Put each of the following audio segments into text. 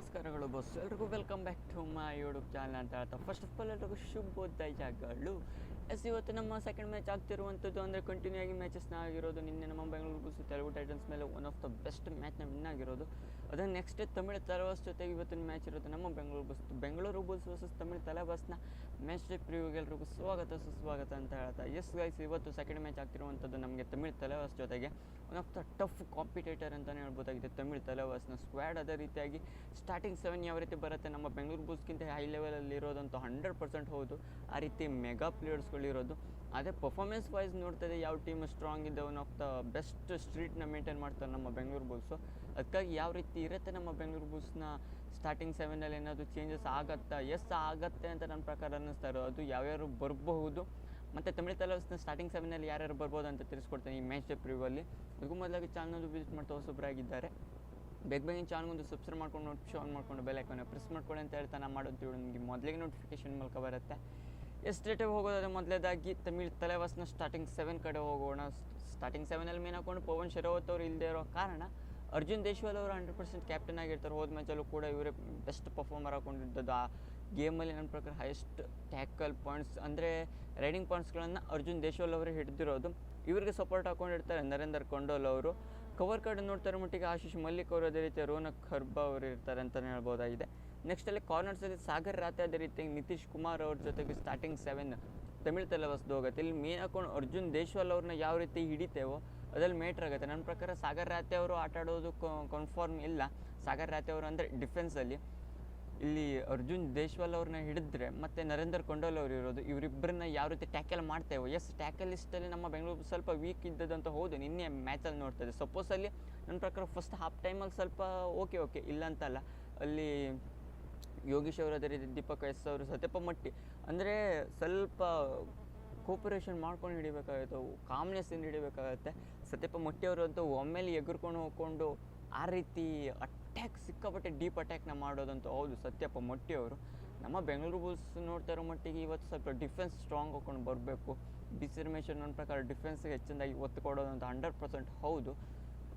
ನಮಸ್ಕಾರಗಳು ಬಸ್ ಎಲ್ರಿಗೂ welcome back to my YouTube channel ಅಂತ ಹೇಳ್ತಾ. ಫಸ್ಟ್ ಆಫ್ ಆಲ್ ಎಲ್ರಿಗೂ ಜಾಗಗಳು ಎಸ್ ಇವತ್ತು ನಮ್ಮ ಸೆಕೆಂಡ್ ಮ್ಯಾಚ್ ಆಗ್ತಿರುವಂಥದ್ದು ಅಂದರೆ ಕಂಟಿನ್ಯೂ ಆಗಿ ಮ್ಯಾಚಸ್ನ ಆಗಿರೋದು ನಿನ್ನೆ ನಮ್ಮ ಬೆಂಗಳೂರು ಬುಲ್ಸ್ ತೆಲುಗು ಟೈಟನ್ಸ್ ಮೇಲೆ ಒನ್ ಆಫ್ ದ ಬೆಸ್ಟ್ ಮ್ಯಾಚ್ನ ವಿನ್ ಆಗಿರೋದು. ಅದನ್ನು ನೆಕ್ಸ್ಟ್ ತಮಿಳು ತಲವಾಸ್ ಜೊತೆಗೆ ಇವತ್ತಿನ ಮ್ಯಾಚ್ ಇರೋದು ನಮ್ಮ ಬೆಂಗಳೂರು ಬಸ್ ಬೆಂಗಳೂರು ಬುಲ್ಸ್ ವರ್ಸಸ್ ತಮಿಳು ತಲವಾಸ್ನ ಮ್ಯಾಚ್ ಎಲ್ರಿಗೂ ಸ್ವಾಗತ, ಸುಸ್ವಾಗತ ಅಂತ ಹೇಳ್ತಾ. ಎಸ್ ಗೈಸ್ ಇವತ್ತು ಸೆಕೆಂಡ್ ಮ್ಯಾಚ್ ಆಗ್ತಿರುವಂಥದ್ದು ನಮಗೆ ತಮಿಳು ತಲವಾಸ್ ಜೊತೆಗೆ one of the tough competitor ಅಂತಲೇ ಹೇಳ್ಬೋದಾಗಿದೆ ತಮಿಳು ತಲವಾಸ್ನ ಸ್ಕ್ವಾಡ್ ಅದೇ ರೀತಿಯಾಗಿ ಸ್ಟಾರ್ಟಿಂಗ್ ಸೆವೆನ್ ಯಾವ ರೀತಿ ಬರುತ್ತೆ ನಮ್ಮ ಬೆಂಗಳೂರು ಬುಲ್ಸ್ಗಿಂತ ಹೈ ಲೆವೆಲಲ್ಲಿ ಇರೋದಂತೂ ಹಂಡ್ರೆಡ್ ಪರ್ಸೆಂಟ್ ಹೌದು. ಆ ರೀತಿ ಮೆಗಾ ಪ್ಲೇಯರ್ಸ್ಗಳಿರೋದು ಅದೇ ಪರ್ಫಾರ್ಮೆನ್ಸ್ ವೈಸ್ ನೋಡ್ತದೆ ಯಾವ ಟೀಮ್ ಸ್ಟ್ರಾಂಗ್ ಇದೆ ಒನ್ ಆಫ್ ದ ಬೆಸ್ಟ್ ಸ್ಟ್ರೀಟ್ನ ಮೇಂಟೈನ್ ಮಾಡ್ತಾರೆ ನಮ್ಮ ಬೆಂಗಳೂರು ಬುಲ್ಸು ಅದಕ್ಕಾಗಿ ಯಾವ ರೀತಿ ಇರುತ್ತೆ ನಮ್ಮ ಬೆಂಗಳೂರು ಬುಲ್ಸ್ನ ಸ್ಟಾರ್ಟಿಂಗ್ ಸೆವೆನಲ್ಲಿ ಏನಾದರೂ ಚೇಂಜಸ್ ಆಗತ್ತಾ? ಎಸ್ ಆಗತ್ತೆ ಅಂತ ನನ್ನ ಪ್ರಕಾರ ಅನ್ನಿಸ್ತಾ ಇರೋದು. ಅದು ಯಾವ್ಯಾರು ಬರಬಹುದು? ಮತ್ತು ತಮಿಳು ತಲವಸ್ನ ಸ್ಟಾರ್ಟಿಂಗ್ ಸೆವೆನಲ್ಲಿ ಯಾರ್ಯಾರು ಬರ್ಬೋದು ಅಂತ ತಿಳಿಸ್ಕೊಡ್ತೇನೆ ಈ ಮ್ಯಾಚ್ ಡೇ ಪ್ರಿವ್ಯೂವಲ್ಲಿ ಅದಕ್ಕೂ ಮೊದಲಾಗಿ ಚಾನಲ್ ವಿಸಿಟ್ ಮಾಡ್ತಾ ಹೊಸೊಬ್ಬರಾಗಿದ್ದಾರೆ ಬೇಗ ಬೇಗ ಚಾನಲ್ಗೊಂದು ಸಬ್ಸ್ಕ್ರೈಬ್ ಮಾಡ್ಕೊಂಡು ನೋಟಿಫಿಕೇಶನ್ ಆನ್ ಮಾಡ್ಕೊಂಡು ಬೆಲ್ ಐಕಾನ ಪ್ರೆಸ್ ಮಾಡ್ಕೊಳ್ಳಿ ಅಂತ ಹೇಳ್ತಾ ನಾನು ಮಾಡೋದು ನಿಮಗೆ ಮೊದಲಿಗೆ ನೋಟಿಫಿಕೇಶನ್ ಮೂಲಕ ಬರುತ್ತೆ. ಎಸ್ಟೇಟೇ ಹೋಗೋದಾದರೆ ಮೊದಲೇದಾಗಿ ತಮಿಳ್ ತಲೆವಾಸ್ನ ಸ್ಟಾರ್ಟಿಂಗ್ ಸೆವೆನ್ ಕಡೆ ಹೋಗೋಣ. ಸ್ಟಾರ್ಟಿಂಗ್ ಸೆವೆನಲ್ಲಿ ಮೇನ್ ಹಾಕೊಂಡು ಪವನ್ ಶರಾವತ್ ಅವರು ಇಲ್ಲದೆ ಇರೋ ಕಾರಣ ಅರ್ಜುನ್ ದೇಶ್ವಾಲ್ ಅವರು ಹಂಡ್ರೆಡ್ ಪರ್ಸೆಂಟ್ ಕ್ಯಾಪ್ಟನ್ ಆಗಿರ್ತಾರೆ. ಹೋದ ಮ್ಯಾಚಲ್ಲೂ ಕೂಡ ಇವರೇ ಬೆಸ್ಟ್ ಪರ್ಫಾರ್ಮರ್ ಹಾಕೊಂಡಿದ್ದದ್ದು. ಆ ಗೇಮಲ್ಲಿ ನನ್ನ ಪ್ರಕಾರ ಹೈಯೆಸ್ಟ್ ಟ್ಯಾಕಲ್ ಪಾಯಿಂಟ್ಸ್ ಅಂದರೆ ರೈಡಿಂಗ್ ಪಾಯಿಂಟ್ಸ್ಗಳನ್ನು ಅರ್ಜುನ್ ದೇಶ್ವಾಲ್ ಅವರೇ ಹಿಡಿದಿರೋದು. ಇವರಿಗೆ ಸಪೋರ್ಟ್ ಹಾಕೊಂಡಿರ್ತಾರೆ ನರೇಂದರ್ ಕೊಂಡೋಲ್ ಅವರು. ಕವರ್ ಕಾರ್ಡ್ ನೋಡ್ತಾರೆ ಮಟ್ಟಿಗೆ ಆಶೀಶ್ ಮಲ್ಲಿಕ್ ಅವರು ಅದೇ ರೀತಿ ರೋನಕ್ ಖರ್ಬಾ ಅವರು ಇರ್ತಾರೆ ಅಂತಲೇ ಹೇಳ್ಬೋದಾಗಿದೆ. ನೆಕ್ಸ್ಟ್ ಅಲ್ಲಿ ಕಾರ್ನರ್ಸಲ್ಲಿ ಸಾಗರ್ ರಾತೆ ಅದೇ ರೀತಿ ನಿತೀಶ್ ಕುಮಾರ್ ಅವ್ರ ಜೊತೆಗೆ ಸ್ಟಾರ್ಟಿಂಗ್ ಸೆವೆನ್ ತಮಿಳ್ ತಲೆವಸ್ದು ಹೋಗುತ್ತೆ. ಇಲ್ಲಿ ಮೇನ್ ಹಾಕೊಂಡು ಅರ್ಜುನ್ ದೇಶ್ವಾಲ್ ಅವ್ರನ್ನ ಯಾವ ರೀತಿ ಹಿಡಿತೇವೋ ಅದ್ರಲ್ಲಿ ಮೇಟ್ರ್ ಆಗುತ್ತೆ. ನನ್ನ ಪ್ರಕಾರ ಸಾಗರ್ ರಾತೆ ಅವರು ಆಟ ಆಡೋದು ಕನ್ಫರ್ಮ್ ಇಲ್ಲ. ಸಾಗರ್ ರಾತೆ ಅವರು ಅಂದರೆ ಡಿಫೆನ್ಸಲ್ಲಿ ಇಲ್ಲಿ ಅರ್ಜುನ್ ದೇಶ್ವಾಲ್ ಅವ್ರನ್ನ ಹಿಡಿದ್ರೆ ಮತ್ತು ನರೇಂದ್ರ ಕೊಂಡೋಲ್ ಅವರು ಇರೋದು ಇವರಿಬ್ಬರನ್ನ ಯಾವ ರೀತಿ ಟ್ಯಾಕಲ್ ಮಾಡ್ತೇವೆ. ಎಸ್ ಟ್ಯಾಕಲ್ ಇಷ್ಟಲ್ಲಿ ನಮ್ಮ ಬೆಂಗಳೂರು ಸ್ವಲ್ಪ ವೀಕ್ ಇದ್ದದಂತ ಹೌದು. ನಿನ್ನೆ ಮ್ಯಾಚಲ್ಲಿ ನೋಡ್ತದೆ ಸಪೋಸಲ್ಲಿ ನನ್ನ ಪ್ರಕಾರ ಫಸ್ಟ್ ಹಾಫ್ ಟೈಮಲ್ಲಿ ಸ್ವಲ್ಪ ಓಕೆ ಓಕೆ ಇಲ್ಲ ಅಂತಲ್ಲ ಅಲ್ಲಿ ಯೋಗೀಶ್ ಅವರು ಅದೇ ರೀತಿ ದೀಪಕ್ ಎಸ್ ಅವರು ಸತ್ಯಪ್ಪ ಮಟ್ಟಿ. ಅಂದರೆ ಸ್ವಲ್ಪ ಕೋಪರೇಷನ್ ಮಾಡ್ಕೊಂಡು ಹಿಡಿಬೇಕಾಗುತ್ತೆ ಕಾಮ್ನೆಸ್ಸಿಂದ ಹಿಡಿಬೇಕಾಗುತ್ತೆ. ಸತ್ಯಪ್ಪ ಮಟ್ಟಿ ಅವರು ಅಂತೂ ಒಮ್ಮೆಲೆ ಎಗರ್ಕೊಂಡು ಹೋಗ್ಕೊಂಡು ಆ ರೀತಿ ಅಟ್ಯಾಕ್ ಸಿಕ್ಕಾಪಟ್ಟೆ ಡೀಪ್ ಅಟ್ಯಾಕ್ನ ಮಾಡೋದಂತೂ ಹೌದು, ಸತ್ಯಪ್ಪ ಮಟ್ಟಿ ಅವರು. ನಮ್ಮ ಬೆಂಗಳೂರು ಬುಲ್ಸ್ ನೋಡ್ತಾ ಇರೋ ಮಟ್ಟಿಗೆ ಇವತ್ತು ಸ್ವಲ್ಪ ಡಿಫೆನ್ಸ್ ಸ್ಟ್ರಾಂಗ್ ಹಾಕ್ಕೊಂಡು ಬರಬೇಕು. ಬಿ ನನ್ನ ಪ್ರಕಾರ ಡಿಫೆನ್ಸ್ಗೆ ಹೆಚ್ಚಿನದಾಗಿ ಒತ್ತು ಕೊಡೋದಂತ ಹಂಡ್ರೆಡ್ ಪರ್ಸೆಂಟ್ ಹೌದು.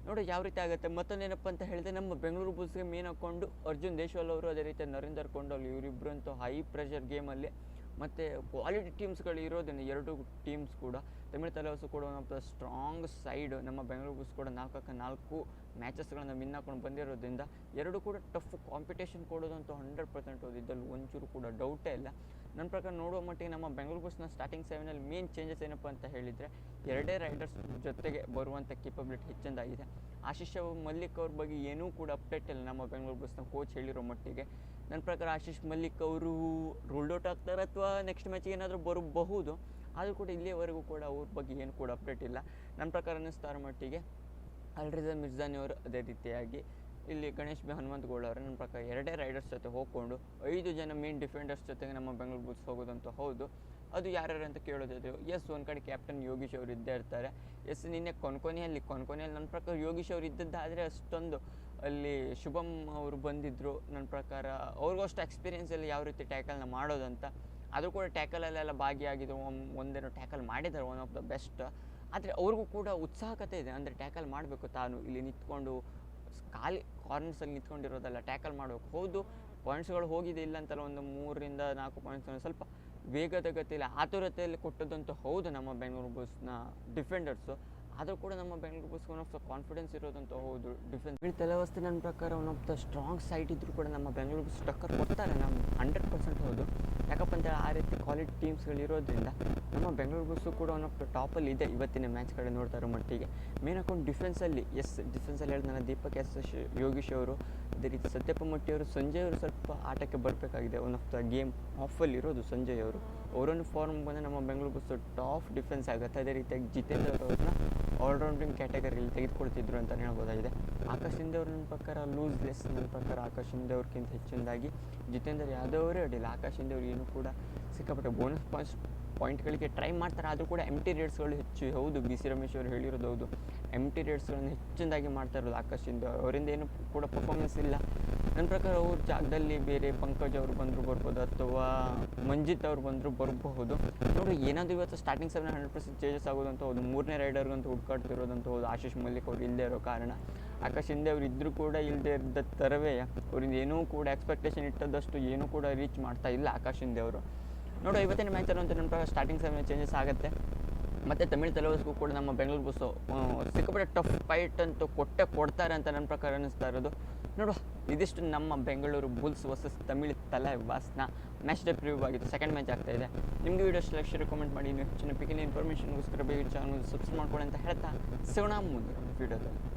ನೋಡಿ, ಯಾವ ರೀತಿ ಆಗುತ್ತೆ? ಮತ್ತೊಂದೇನಪ್ಪ ಅಂತ ಹೇಳಿದ್ರೆ, ನಮ್ಮ ಬೆಂಗಳೂರು ಬುಲ್ಸ್ಗೆ ಮೇನ್ ಹಾಕ್ಕೊಂಡು ಅರ್ಜುನ್ ದೇಶವಾಲ್ ಅವರು ಅದೇ ರೀತಿ ನರೇಂದರ್ ಕೊಂಡೋಲ್ ಇವರಿಬ್ಬರು ಅಂತೂ ಹೈ ಪ್ರೆಷರ್ ಗೇಮಲ್ಲಿ ಮತ್ತು ಕ್ವಾಲಿಟಿ ಟೀಮ್ಸ್ಗಳು ಇರೋದನ್ನ ಎರಡು ಟೀಮ್ಸ್ ಕೂಡ, ತಮಿಳು ತಲೆ ಕೂಡ ಒಂದು ಸ್ಟ್ರಾಂಗ್ ಸೈಡ್ ನಮ್ಮ ಬೆಂಗಳೂರು ಬುಲ್ಸ್ ಕೂಡ ನಾಲ್ಕಕ್ಕೆ ನಾಲ್ಕು ಮ್ಯಾಚಸ್ಗಳನ್ನು ವಿನ್ ಹಾಕೊಂಡು ಬಂದಿರೋದ್ರಿಂದ ಎರಡು ಕೂಡ ಟಫ್ ಕಾಂಪಿಟೇಷನ್ ಕೊಡೋದಂತೂ ಹಂಡ್ರೆಡ್ ಪರ್ಸೆಂಟ್ ಓದಿದ್ದಲ್ಲಿ ಒಂಚೂರು ಕೂಡ ಡೌಟೇ ಇಲ್ಲ. ನನ್ನ ಪ್ರಕಾರ ನೋಡುವ ಮಟ್ಟಿಗೆ ನಮ್ಮ ಬೆಂಗಳೂರು ಬಸ್ನ ಸ್ಟಾರ್ಟಿಂಗ್ ಸೆವೆನಲ್ಲಿ ಮೇನ್ ಚೇಂಜಸ್ ಏನಪ್ಪ ಅಂತ ಹೇಳಿದರೆ ಎರಡೇ ರೈಡರ್ಸ್ ಜೊತೆಗೆ ಬರುವಂಥ ಕೇಪಬಿಲಿಟಿ ಹೆಚ್ಚಂದಾಗಿದೆ ಆಶೀಶ್ ಮಲ್ಲಿಕ್ ಅವ್ರ ಬಗ್ಗೆ ಏನೂ ಕೂಡ ಅಪ್ಡೇಟ್ ಇಲ್ಲ ನಮ್ಮ ಬೆಂಗಳೂರು ಬಸ್ನ ಕೋಚ್ ಹೇಳಿರೋ ಮಟ್ಟಿಗೆ. ನನ್ನ ಪ್ರಕಾರ ಆಶೀಶ್ ಮಲ್ಲಿಕ್ ಅವರು ರೂಲ್ಡ್ ಔಟ್ ಆಗ್ತಾರೆ ಅಥವಾ ನೆಕ್ಸ್ಟ್ ಮ್ಯಾಚಿಗೆ ಏನಾದರೂ ಬರಬಹುದು? ಆದರೂ ಕೂಡ ಇಲ್ಲಿಯವರೆಗೂ ಕೂಡ ಅವ್ರ ಬಗ್ಗೆ ಏನು ಕೂಡ ಅಪ್ಡೇಟ್ ಇಲ್ಲ. ನನ್ನ ಪ್ರಕಾರ ಅನ್ನಿಸ್ತಾರ ಮಟ್ಟಿಗೆ ಅಲ್ರಿಜಾ ಮಿರ್ಜಾನಿ ಅವರು ಅದೇ ರೀತಿಯಾಗಿ ಇಲ್ಲಿ ಗಣೇಶ್ ಬಿ ಹನುಮಂತಗೌಡ ಅವರು ನನ್ನ ಪ್ರಕಾರ ಎರಡೇ ರೈಡರ್ಸ್ ಜೊತೆ ಹೋಗ್ಕೊಂಡು ಐದು ಜನ ಮೇನ್ ಡಿಫೆಂಡರ್ಸ್ ಜೊತೆಗೆ ನಮ್ಮ ಬೆಂಗಳೂರು ಬುಲ್ಸ್ ಹೋಗೋದಂತ ಹೌದು. ಅದು ಯಾರ್ಯಾರು ಅಂತ ಕೇಳೋದಿದ್ರು ಎಸ್ ಒಂದು ಕಡೆ ಕ್ಯಾಪ್ಟನ್ ಯೋಗೀಶ್ ಅವರು ಇದ್ದೇ ಇರ್ತಾರೆ. ಎಸ್ ನಿನ್ನೆ ಕೊನ್ಕೊನೆಯಲ್ಲಿ ಕೊನ್ಕೊನೆಯಲ್ಲಿ ನನ್ನ ಪ್ರಕಾರ ಯೋಗೀಶ್ ಅವರು ಇದ್ದದ್ದಾದರೆ ಅಷ್ಟೊಂದು ಅಲ್ಲಿ ಶುಭಮ್ ಅವರು ಬಂದಿದ್ದರು ನನ್ನ ಪ್ರಕಾರ ಅವ್ರಿಗೂ ಅಷ್ಟು ಎಕ್ಸ್ಪೀರಿಯೆನ್ಸಲ್ಲಿ ಯಾವ ರೀತಿ ಟ್ಯಾಕಲ್ನ ಮಾಡೋದಂತ ಅದು ಕೂಡ ಟ್ಯಾಕಲಲ್ಲೆಲ್ಲ ಭಾಗಿಯಾಗಿದ್ರು ಒಂದೇನೋ ಟ್ಯಾಕಲ್ ಮಾಡಿದ್ದಾರೆ ಒನ್ ಆಫ್ ದ ಬೆಸ್ಟ್ ಆದರೆ ಅವ್ರಿಗೂ ಕೂಡ ಉತ್ಸಾಹಕತೆ ಇದೆ. ಅಂದರೆ ಟ್ಯಾಕಲ್ ಮಾಡಬೇಕು ತಾನು. ಇಲ್ಲಿ ನಿಂತ್ಕೊಂಡು ಖಾಲಿ ಕಾರ್ನರ್ಸಲ್ಲಿ ನಿಂತ್ಕೊಂಡಿರೋದಲ್ಲ, ಟ್ಯಾಕಲ್ ಮಾಡಬೇಕು. ಹೌದು ಪಾಯಿಂಟ್ಸ್ಗಳು ಹೋಗಿದೆ ಇಲ್ಲ ಅಂತಲ್ಲ, ಒಂದು ಮೂರರಿಂದ ನಾಲ್ಕು ಪಾಯಿಂಟ್ಸ್ ಸ್ವಲ್ಪ ವೇಗದ ಗತಿಯಲ್ಲಿ, ಆತುರತೆಯಲ್ಲಿ ಕೊಟ್ಟದಂತೂ ಹೌದು ನಮ್ಮ ಬೆಂಗಳೂರು ಬಸ್ನ ಡಿಫೆಂಡರ್ಸು ಆದರೂ ಕೂಡ ನಮ್ಮ ಬೆಂಗಳೂರು ಬಸ್ ಒನ್ ಆಫ್ ದ ಕಾನ್ಫಿಡೆನ್ಸ್ ಇರೋದಂತೂ ಹೌದು ಡಿಫೆನ್ಸ್ ತಲೆವಸ್ತು ನನ್ನ ಪ್ರಕಾರ one of the strong side ಇದ್ದರೂ ಕೂಡ ನಮ್ಮ ಬೆಂಗಳೂರು ಬಸ್ ಟಕ್ಕರ್ ಕೊಡ್ತಾರೆ, ನಮ್ಮ ಹಂಡ್ರೆಡ್ ಪರ್ಸೆಂಟ್ ಹೌದು. ಯಾಕಪ್ಪ ಅಂತ ಆ ರೀತಿ ಕ್ವಾಲಿಟಿ ಟೀಮ್ಸ್ಗಳು ಇರೋದ್ರಿಂದ ನಮ್ಮ ಬೆಂಗಳೂರು ಬಸ್ಸು ಕೂಡ ಒನ್ ಆಫ್ ದ ಟಾಪಲ್ಲಿ ಇದೆ ಇವತ್ತಿನ ಮ್ಯಾಚ್ ಕಡೆ ನೋಡ್ತಾ ಇರೋ ಮಟ್ಟಿಗೆ. ಮೇನ್ ಹಾಕೊಂಡು ಡಿಫೆನ್ಸಲ್ಲಿ ಎಸ್ ಡಿಫೆನ್ಸಲ್ಲಿ ಹೇಳಿದ ನನ್ನ ದೀಪಕ್ ಎಸ್ ಯೋಗೀಶ್ ಅವರು, ಅದೇ ರೀತಿ ಸತ್ಯಪ್ಪ ಸಂಜಯ್ ಅವರು ಸ್ವಲ್ಪ ಆಟಕ್ಕೆ ಬರಬೇಕಾಗಿದೆ ಒನ್ ಆಫ್ ದ ಗೇಮ್ ಆಫಲ್ಲಿ ಇರೋದು ಸಂಜಯ್ ಅವರು. ಅವರನ್ನು ಫಾರ್ಮ್ ಬಂದರೆ ನಮ್ಮ ಬೆಂಗಳೂರು ಬಸ್ಸು ಟಾಪ್ ಡಿಫೆನ್ಸ್ ಆಗುತ್ತೆ. ಅದೇ ರೀತಿಯಾಗಿ ಜಿತೇಂದ್ರ ಅವ್ರನ್ನ ಆಲ್ರೌಂಡಿಂಗ್ ಕ್ಯಾಟಗರಿಯಲ್ಲಿ ತೆಗೆದುಕೊಳ್ತಿದ್ರು ಅಂತಲೇ ಹೇಳ್ಬೋದಾಗಿದೆ. ಆಕಾಶ್ ಹಿಂದೆ ನನ್ನ ಪ್ರಕಾರ ಲೂಸ್ ಲೆಸ್ ನನ್ನ ಪ್ರಕಾರ ಆಕಾಶ್ ಹಿಂದೆ ಅವ್ರಿಗಿಂತ ಹೆಚ್ಚಿನದಾಗಿ. ಜಿತೇಂದ್ರ ಯಾದವರೇ ಅಡ್ಡಿಲ್ಲ. ಆಕಾಶ್ ಹಿಂದೆ ಅವ್ರು ಏನು ಕೂಡ ಸಿಕ್ಕಾಪಟ್ಟೆ ಬೋನಸ್ ಪಾಯಿಂಟ್ಸ್ ಪಾಯಿಂಟ್ಗಳಿಗೆ ಟ್ರೈ ಮಾಡ್ತಾರೆ. ಆದರೂ ಕೂಡ ಎಂ ಟಿ ರೇಟ್ಸ್ಗಳು ಹೆಚ್ಚು. ಹೌದು, ಬಿ ಸಿ ರಮೇಶ್ ಅವರು ಹೇಳಿರೋದು ಹೌದು. ಎಂ ಟಿ ರೇಟ್ಸ್ಗಳನ್ನು ಹೆಚ್ಚಿನದಾಗಿ ಮಾಡ್ತಾ ಇರೋದು ಆಕಾಶ್ ಇಂದು ಅವರಿಂದ ಏನು ಕೂಡ ಪರ್ಫಾರ್ಮೆನ್ಸ್ ಇಲ್ಲ. ನನ್ನ ಪ್ರಕಾರ ಅವ್ರ ಜಾಗದಲ್ಲಿ ಬೇರೆ ಪಂಕಜ್ ಅವರು ಬಂದರೂ ಬರ್ಬೋದು ಅಥವಾ ಮಂಜಿತ್ ಅವ್ರು ಬಂದರೂ ಬರಬಹುದು. ನೋಡಿ ಏನಾದರೂ ಇವತ್ತು starting seven hundred percent changes ಆಗೋದಂತ ಹೌದು. ಮೂರನೇ ರೈಡರ್ಗಂತೂ ಹುಡ್ಕಾಡ್ತಿರೋದಂತ ಹೌದು. ಆಶೀಶ್ ಮಲ್ಲಿಕ್ ಅವ್ರು ಇಲ್ಲದೆ ಇರೋ ಕಾರಣ. ಆಕಾಶ್ ಹಿಂದೆ ಅವ್ರು ಇದ್ದರೂ ಕೂಡ ಇಲ್ಲದೆ ಇದ್ದ ಥರವೇ ಅವರಿಂದ ಏನೂ ಕೂಡ ಎಕ್ಸ್ಪೆಕ್ಟೇಷನ್ ಇಟ್ಟದಷ್ಟು ಏನೂ ಕೂಡ ರೀಚ್ ಮಾಡ್ತಾ ಇಲ್ಲ ಆಕಾಶ್ ಹಿಂದೆ ಅವರು. ನೋಡು ಇವತ್ತಿನ ಮ್ಯಾಚ್ ಅಂತೂ ನನ್ನ ಪ್ರಕಾರ ಸ್ಟಾರ್ಟಿಂಗ್ ಸಮಯ ಚೇಂಜಸ್ ಆಗುತ್ತೆ. ಮತ್ತು ತಮಿಳ್ ತೆಲುವಸ್ಗೂ ಕೂಡ ನಮ್ಮ ಬೆಂಗಳೂರು ಬಸ್ಸು ಸಿಕ್ಕಾಪಟ್ಟೆ ಟಫ್ ಫೈಟ್ ಅಂತೂ ಕೊಟ್ಟೆ ಕೊಡ್ತಾರೆ ಅಂತ ನನ್ನ ಪ್ರಕಾರ ಅನ್ನಿಸ್ತಾ ಇರೋದು. ನೋಡು, ಇದಿಷ್ಟು ನಮ್ಮ ಬೆಂಗಳೂರು ಬುಲ್ಸ್ ವರ್ಸಸ್ ತಮಿಳ್ ತಲೆ ವಾಸ್ನ ಮ್ಯಾಚ್ ಡೇ ಪ್ರಿವ್ಯೂ ಆಗಿತ್ತು. ಸೆಕೆಂಡ್ ಮ್ಯಾಚ್ ಆಗ್ತಾ ಇದೆ. ನಿಮಗೆ ವೀಡಿಯೋ ಇಷ್ಟ ಲಕ್ಷ ಮಾಡಿ. ನೀವು ಹೆಚ್ಚಿನ ಪಿಕಿನ ಇನ್ಫಾರ್ಮೇಷನ್ಗೋಸ್ಕರ ಬೇಗ ಚಾನಲ್ ಸಬ್ಸ್ಕ್ರೈಬ್ ಮಾಡ್ಕೊಳ್ಳಿ ಅಂತ ಹೇಳ್ತಾ ಸಿಗೋಣ ಮುಂದೆ ವೀಡಿಯೋದಲ್ಲಿ